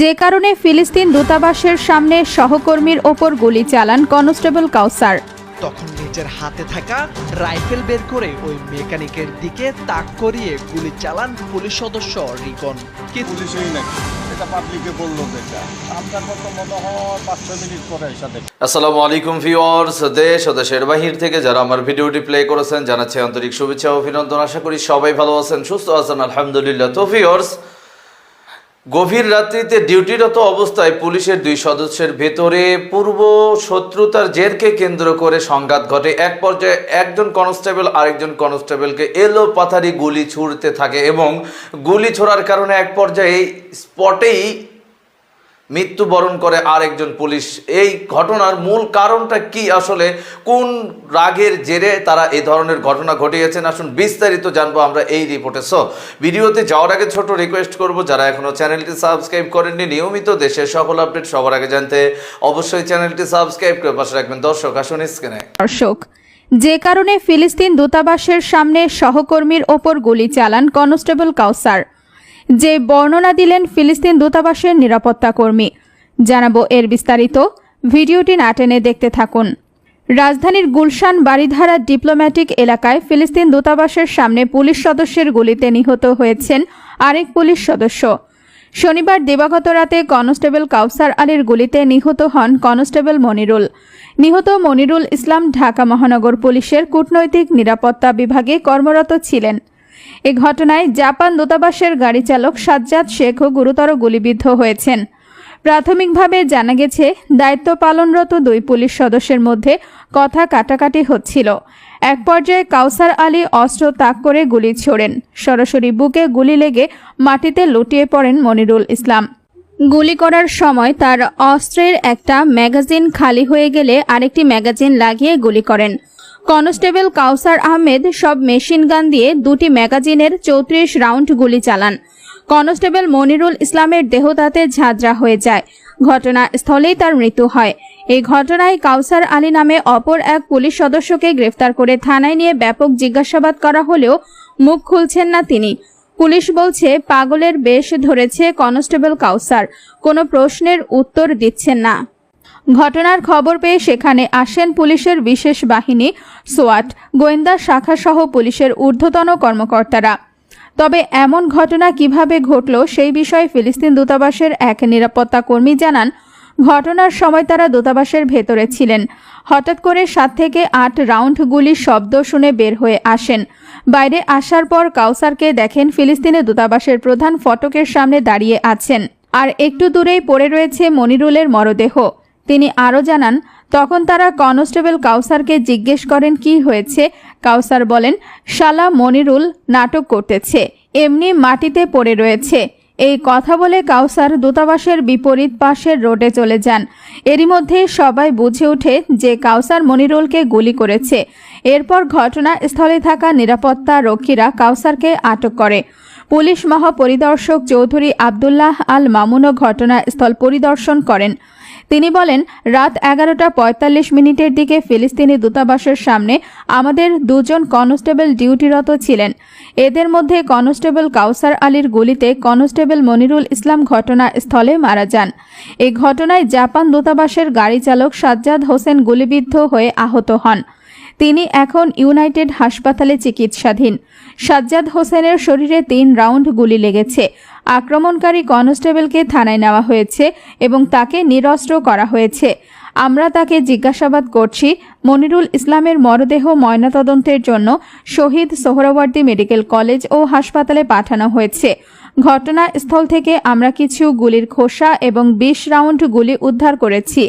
যে কারণে ফিলিস্তিন দূতাবাসের সামনে সহকর্মীর ওপর গুলি চালান কনস্টেবল কাউসার। তখন নিজের হাতে থাকা রাইফেল বের করে ওই মেকানিকের দিকে তাক করিয়ে গুলি চালান পুলিশ সদস্য রিকন আসসালামু আলাইকুম ভিউয়ার্স দেশ ও দেশের বাহির থেকে যারা আমার ভিডিওটি প্লে করেছেন জানাচ্ছি আন্তরিক শুভেচ্ছা অভিনন্দন। আশা করি সবাই ভালো আছেন সুস্থ আছেন আলহামদুলিল্লাহ। তো ভিউয়ার্স গভীর রাত্রিতে ডিউটিরত অবস্থায় পুলিশের দুই সদস্যের ভেতরে পূর্ব শত্রুতার জেরকে কেন্দ্র করে সংঘাত ঘটে। এক পর্যায়ে একজন কনস্টেবল আরেকজন কনস্টেবলকে এলো পাথারি গুলি ছুড়তে থাকে এবং গুলি ছোড়ার কারণে এক পর্যায়ে স্পটেই মৃত্যুবরণ করে আরেকজন পুলিশ। এই ঘটনার মূল কারণটা কি আসলে? কোন রাগের জেরে তারা এই ধরনের ঘটনা ঘটিয়েছেন? আসুন বিস্তারিত জানব আমরা এই রিপোর্টে। সো ভিডিওতে যাওয়ার আগে ছোট রিকোয়েস্ট করব, যারা এখনও চ্যানেলটি সাবস্ক্রাইব করেননি, নিয়মিত দেশের সকল আপডেট সবার আগে জানতে অবশ্যই চ্যানেলটি সাবস্ক্রাইব করে পাশে রাখবেন। দর্শক, আসুন স্ক্রিনে দর্শক, যে কারণে ফিলিস্তিন দূতাবাসের সামনে সহকর্মীর ওপর গুলি চালান কনস্টেবল কাউসার। যে বর্ণনা দিলেন ফিলিস্তিন দূতাবাসের নিরাপত্তা কর্মী। জানাব এর বিস্তারিত। ভিডিওটি না টেনে দেখতে থাকুন। রাজধানীর গুলশান বাড়িধারা ডিপ্লোম্যাটিক এলাকায় ফিলিস্তিন দূতাবাসের সামনে পুলিশ সদস্যের গুলিতে নিহত হয়েছেন আরেক পুলিশ সদস্য। শনিবার দিবাগত রাতে কনস্টেবল কাউসার আলীর গুলিতে নিহত হন কনস্টেবল মনিরুল। নিহত মনিরুল ইসলাম ঢাকা মহানগর পুলিশের কূটনৈতিক নিরাপত্তা বিভাগে কর্মরত ছিলেন। এ ঘটনায় জাপান দূতাবাসের গাড়ি চালক সাজ্জাদ শেখও গুরুতর গুলিবিদ্ধ হয়েছেন। প্রাথমিকভাবে জানা গেছে, দায়িত্ব পালনরত দুই পুলিশ সদস্যের মধ্যে কথা কাটাকাটি হচ্ছিল। এক পর্যায়ে কাউসার আলী অস্ত্র তাক করে গুলি ছোড়েন। সরাসরি বুকে গুলি লেগে মাটিতে লুটিয়ে পড়েন মনিরুল ইসলাম। গুলি করার সময় তার অস্ত্রের একটা ম্যাগাজিন খালি হয়ে গেলে আরেকটি ম্যাগাজিন লাগিয়ে গুলি করেন। কনস্টেবল কাউসার আহমেদ সব মেশিন গান দিয়ে দুটি ম্যাগাজিনের চৌত্রিশ রাউন্ড গুলি চালান। কনস্টেবল মনিরুল ইসলামের দেহ তাতে ঝাঁঝরা হয়ে যায়। ঘটনাস্থলেই তার মৃত্যু হয়। এই ঘটনায় কাউসার আলী নামে অপর এক পুলিশ সদস্যকে গ্রেফতার করে থানায় নিয়ে ব্যাপক জিজ্ঞাসাবাদ করা হলেও মুখ খুলছেন না তিনি। পুলিশ বলছে, পাগলের বেশ ধরেছে কনস্টেবল কাউসার। কোনো প্রশ্নের উত্তর দিচ্ছেন না। ঘটনার খবর পেয়ে সেখানে আসেন পুলিশের বিশেষ বাহিনী, সোয়াট, গোয়েন্দা শাখাসহ পুলিশের ঊর্ধ্বতন কর্মকর্তারা। তবে এমন ঘটনা কীভাবে ঘটল সেই বিষয়ে ফিলিস্তিন দূতাবাসের এক নিরাপত্তা কর্মী জানান, ঘটনার সময় তারা দূতাবাসের ভেতরে ছিলেন। হঠাৎ করে সাত থেকে আট রাউন্ড গুলির শব্দ শুনে বের হয়ে আসেন। বাইরে আসার পর কাউসারকে দেখেন ফিলিস্তিনে দূতাবাসের প্রধান ফটকের সামনে দাঁড়িয়ে আছেন। আর একটু দূরেই পড়ে রয়েছে মনিরুলের মরদেহ। তিনি আরও জানান, তখন তারা কনস্টেবল কাউসারকে জিজ্ঞেস করেন কি হয়েছে। কাউসার বলেন, শালা মনিরুল নাটক করতেছে, এমনি মাটিতে পড়ে রয়েছে। এই কথা বলে কাউসার দূতাবাসের বিপরীত পাশের রোডে চলে যান। এরই মধ্যে সবাই বুঝে ওঠে যে কাউসার মনিরুলকে গুলি করেছে। এরপর ঘটনাস্থলে থাকা নিরাপত্তা রক্ষীরা কাউসারকে আটক করে। পুলিশ মহাপরিদর্শক চৌধুরী আবদুল্লাহ আল মামুনও ঘটনাস্থল পরিদর্শন করেন। তিনি বলেন, রাত এগারোটা পঁয়তাল্লিশ মিনিটের দিকে ফিলিস্তিনি দূতাবাসের সামনে আমাদের দুজন কনস্টেবল ডিউটিরত ছিলেন। এদের মধ্যে কনস্টেবল কাউসার আলীর গুলিতে কনস্টেবল মনিরুল ইসলাম ঘটনাস্থলে মারা যান। এই ঘটনায় জাপান দূতাবাসের গাড়ি চালক সাজ্জাদ হোসেন গুলিবিদ্ধ হয়ে আহত হন। তিনি এখন ইউনাইটেড হাসপাতালে চিকিৎসাধীন। সাজ্জাদ হোসেনের শরীরে তিন রাউন্ড গুলি লেগেছে। আক্রমণকারী কনস্টেবলকে থানায় নেওয়া হয়েছে এবং তাকে নিরস্ত্র করা হয়েছে। আমরা তাকে জিজ্ঞাসাবাদ করছি মনিরুল ইসলামের মরদেহ ময়নাতদন্তের জন্য শহীদ সোহরাওয়ার্দী মেডিকেল কলেজ ও হাসপাতালে পাঠানো হয়েছে। ঘটনাস্থল থেকে আমরা কিছু গুলির খোসা এবং বিশ রাউন্ড গুলি উদ্ধার করেছি।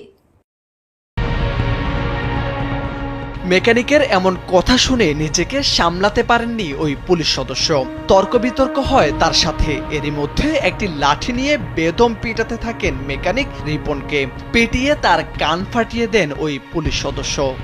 মেকানিকের এমন কথা শুনে নিজেকে সামলাতে পারেননি ওই পুলিশ সদস্য। তর্ক বিতর্ক হয় তার সাথে। এরই মধ্যে একটি লাঠি নিয়ে বেদম পিটাতে থাকেন মেকানিক রিপনকে। পিটিয়ে তার কান ফাটিয়ে দেন ওই পুলিশ সদস্য।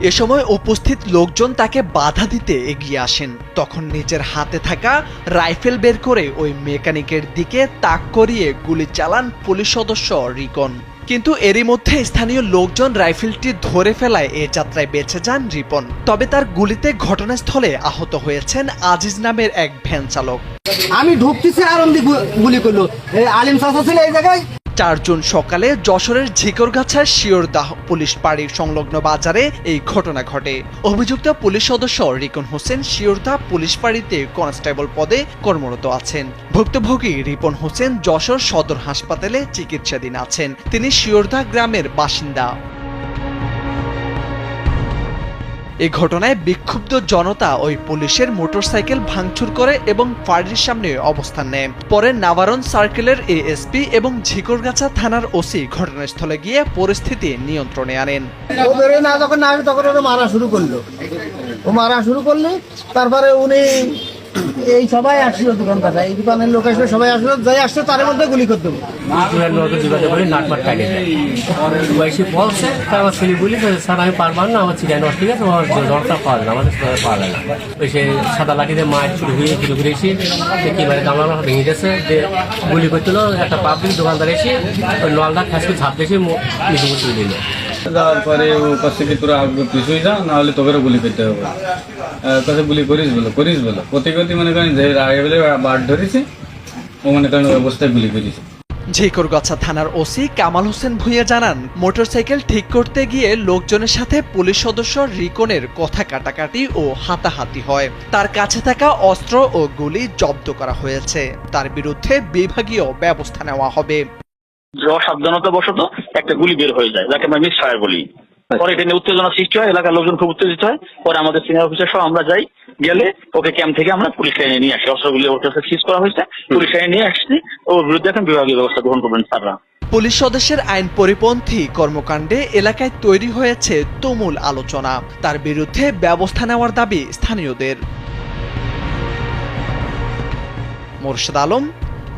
এ সময় উপস্থিত লোকজন তাকে বাধা দিতে এগিয়ে আসেন। তখন নিজের হাতে থাকা রাইফেল বের করে ওই মেকানিকের দিকে তাক করিয়ে গুলি চালান পুলিশ সদস্য রিকন। কিন্তু এরই মধ্যে স্থানীয় লোকজন রাইফেলটি ধরে ফেলায় এ যাত্রায় বেঁচে যান রিপন। তবে তার গুলিতে ঘটনাস্থলে আহত হয়েছেন আজিজ নামের এক ভ্যান চালক। আমি ঢুকতেছি আরম্ভ গুলি করল। আলিম চাষা ছিল এই জায়গায়। চার জুন সকালে যশোরের ঝিকরগাছার শিওরদাহ পুলিশ পাড়ির সংলগ্ন বাজারে এই ঘটনা ঘটে। অভিযুক্ত পুলিশ সদস্য রিকন হোসেন শিওরদাহ পুলিশ পাড়িতে কনস্টেবল পদে কর্মরত আছেন। ভুক্তভোগী রিপন হোসেন যশোর সদর হাসপাতালে চিকিৎসাধীন আছেন। তিনি শিওরদাহ গ্রামের বাসিন্দা। এই ঘটনায় বিক্ষুব্ধ জনতা ওই পুলিশের মোটরসাইকেল ভাঙচুর করে এবং ফাঁড়ির সামনে অবস্থান নেয়। পরে নাভারন সার্কেলের এএসপি এবং ঝিকরগাছা থানার ওসি ঘটনাস্থলে গিয়ে পরিস্থিতি নিয়ন্ত্রণে আনেন। তখন মারা শুরু করল। মারা শুরু করলে তারপরে উনি এই সবাই আসলো দোকান কাছে এই দোকানের লোক আসলো সবাই আসলো যাই আসছে তার মধ্যে গুলি করে দেবো। বয়সী বলছে আমার ছেলে বলি যে, স্যার আমি পারবার না আমার চিড়াই নষ্ট ঠিক আছে আমার জ্বরটা পাওয়া যায় না, আমাদের সময় পাওয়া যায় না। ওই সে সাদা লাঠিতে হয়ে এসে কিবারে ভেঙে গেছে যে গুলি করছিল একটা পাবলিক দোকানদার এসে ওই নলদা খাসকে ঝাঁপ দিল। যাওয়ার পরে ও কাছে কি তোরা পিছুই যা না হলে তোকে গুলি করতে হবে। কাছে গুলি করিস বলো করিস বলো। প্রতি প্রতি মনে করেন যে আগে বলে বাট ধরেছে, ও মনে করেন অবস্থায় গুলি করেছে। ঝিকরগাছা থানার ওসি কামাল হোসেন ভুঁইয়া জানান, মোটরসাইকেল ঠিক করতে গিয়ে লোকজনের সাথে পুলিশ সদস্য রিকনের কথা কাটাকাটি ও হাতাহাতি হয়। তার কাছে থাকা অস্ত্র ও গুলি জব্দ করা হয়েছে। তার বিরুদ্ধে বিভাগীয় ব্যবস্থা নেওয়া হবে। অসাবধানতা বশত একটা গুলি বের হয়ে যায় যাকে আমরা মিস ফায়ার বলি পরে এটা নিয়ে উত্তেজনা সৃষ্টি হয় এলাকার লোকজন খুব উত্তেজিত হয়। পরে আমাদের সিনিয়র অফিসার সহ আমরা যাই গেলে ওকে ক্যাম্প থেকে আমরা পুলিশ লাইনে নিয়ে আসি। অস্ত্রগুলি ওর কাছে সিজ করা হয়েছে পুলিশ লাইনে নিয়ে আসছি ওর বিরুদ্ধে এখন বিভাগীয় ব্যবস্থা গ্রহণ করবেন স্যাররা। পুলিশ সদস্যের আইন পরিপন্থী কর্মকাণ্ডে এলাকায় তৈরি হয়েছে তুমুল আলোচনা। তার বিরুদ্ধে ব্যবস্থা নেওয়ার দাবি স্থানীয়দের। মোরশেদ আলম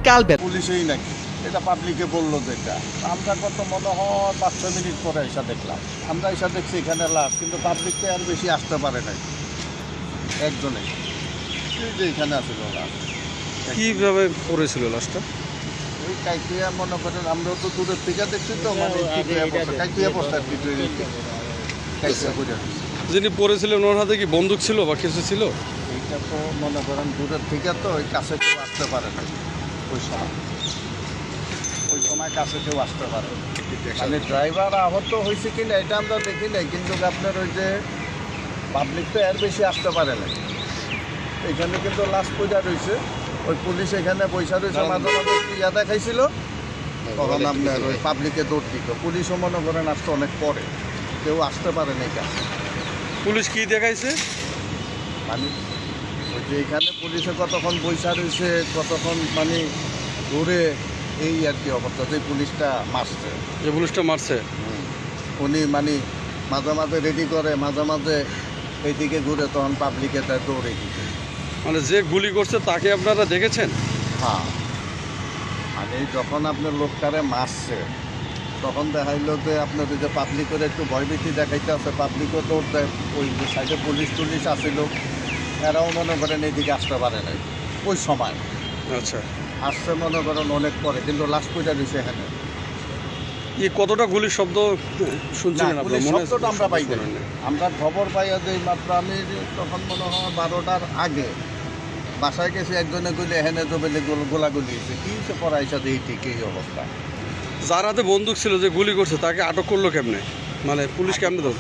কালবেল পুলিশেই নাকি? এটা পাবলিকে বলল যেটা। আমরা কত মনে হয় পাঁচ ছয় মিনিট পরে এসে দেখলাম। আমরা এসে দেখছি এখানে লাশ কিন্তু পাবলিক তো আর বেশি আসতে পারে নাই। একজনে। যে এখানে আসছিল লাশ। কীভাবে পড়েছিল লাশটা? ওই কাইতুয়া মনে করেন আমরাও তো দূরের থেকে দেখছি তো মানে বস্তা কাইতুয়া বস্তার ভিতরে করে যিনি পড়েছিলেন ওনার হাতে কি বন্দুক ছিল বা কিছু ছিল? এইটা তো মনে করেন দূরের থেকে তো ওই কাছে কেউ আসতে পারে না ওই সময়। কাছে কেউ আসতে পারে। মানে ড্রাইভার আহত হয়েছে কিনা এটা আমরা দেখি নাই কিন্তু আপনার ওই যে পাবলিক তো এর বেশি আসতে পারে না এখানে কিন্তু লাস্ট পূজা রয়েছে। ওই পুলিশ এখানে পয়সা রয়েছে মাঝে মাঝে ইয়া দেখাইছিল? তখন আপনার ওই পাবলিকে দৌড় দিত। পুলিশও মনে করেন আসতে অনেক পরে। কেউ আসতে পারে না কাছে। পুলিশ কি দেখাইছে? মানে ওই যে এখানে পুলিশে কতক্ষণ বৈশা রয়েছে কতক্ষণ মানে ঘুরে এই আর কি অবস্থা যে পুলিশটা মারছে। যে পুলিশটা মারছে? উনি মানে মাঝে মাঝে রেডি করে মাঝে মাঝে এইদিকে ঘুরে তখন পাবলিকে তার দৌড়ে দিতে মানে যে গুলি করছে তাকে আপনারা দেখেছেন? হ্যাঁ। মানে যখন আপনার লোকটারে মারছে তখন দেখাইলো যে আপনার যে পাবলিকের একটু ভয়ভীতি দেখাইতে আছে পাবলিকও দৌড় দেয় ওই যে সাইডে পুলিশ টুলিশ আসছিল এরাও মনে করেন এইদিকে আসতে পারে নাই ওই সময়। আচ্ছা। আসছে মনে করেন অনেক পরে কিন্তু লাস্ট পয়সা দিছে এখানে। ই কতটা গুলির শব্দ শুনছিলেন আপনার মনে শব্দটা আমরা পাই আমরা খবর পাই যে মাত্র আমি তখন মনে হয় বারোটার আগে বাসায় গেছি একজনে গুলি এখানে তো বেলে গোলাগুলি হয়েছে। কি হচ্ছে পড়াই সাথে এই ঠিক এই অবস্থা। যার হাতে বন্দুক ছিল যে গুলি করছে তাকে আটক করল কেমনে? মানে পুলিশ কেমনে ধর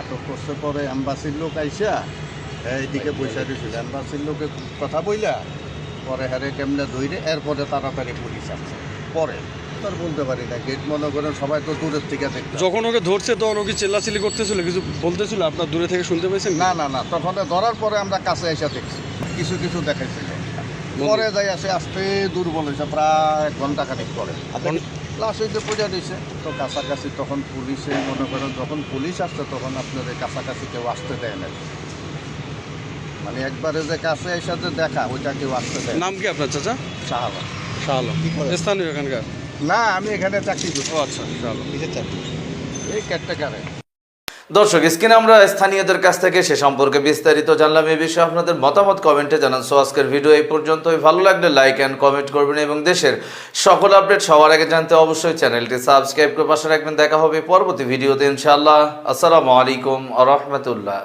আটক করছে পরে অ্যাম্বাসির লোক আইসা এইদিকে পয়সা দিয়েছিল অ্যাম্বাসির লোকে কথা বইলা পরে হারে কেমনে ধইরে এরপরে তাড়াতাড়ি পুলিশ আসছে পরে তার বলতে পারি না গেট মনে করেন সবাই তো দূরের থেকে দেখতে যখন ওকে ধরছে তখন ওকে চিল্লাচিল্লি করতেছিল? কিছু বলতেছিল? আপনার দূরে থেকে শুনতে পেয়েছেন? না না না তখন ধরার পরে আমরা কাছে এসে দেখছি। কিছু কিছু দেখাইছিল। পরে যাই আসে আসতে দুর্বল হয়েছে প্রায় এক ঘণ্টা খানিক পরে। লাস্ট হইতে পূজা দিয়েছে তো কাছাকাছি তখন পুলিশে মনে করেন যখন পুলিশ আসছে তখন আপনার এই কাছাকাছি কেউ আসতে দেয় না মানে একবারে যে কাছে এসে যে দেখা ওইটা কেউ আসতে দেয় না। নাম কি আপনার চাচা? সাহাবা শাহ আলম স্থানীয় এখানকার? না আমি এখানে চাকরি করি। ও আচ্ছা শাহ আলম এই ক্যাটটাকারে দর্শক স্ক্রিনে আমরা স্থানীয়দের কাছ থেকে সে সম্পর্কে বিস্তারিত জানলাম। এই বিষয়ে আপনাদের মতামত কমেন্টে জানান। সো আজকের ভিডিও এই পর্যন্তই। ভালো লাগলে লাইক অ্যান্ড কমেন্ট করবেন এবং দেশের সকল আপডেট সবার আগে জানতে অবশ্যই চ্যানেলটি সাবস্ক্রাইব করে পাশে রাখবেন। দেখা হবে পরবর্তী ভিডিওতে ইনশাআল্লাহ। আসসালামু আলাইকুম আ রহমতুল্লাহ।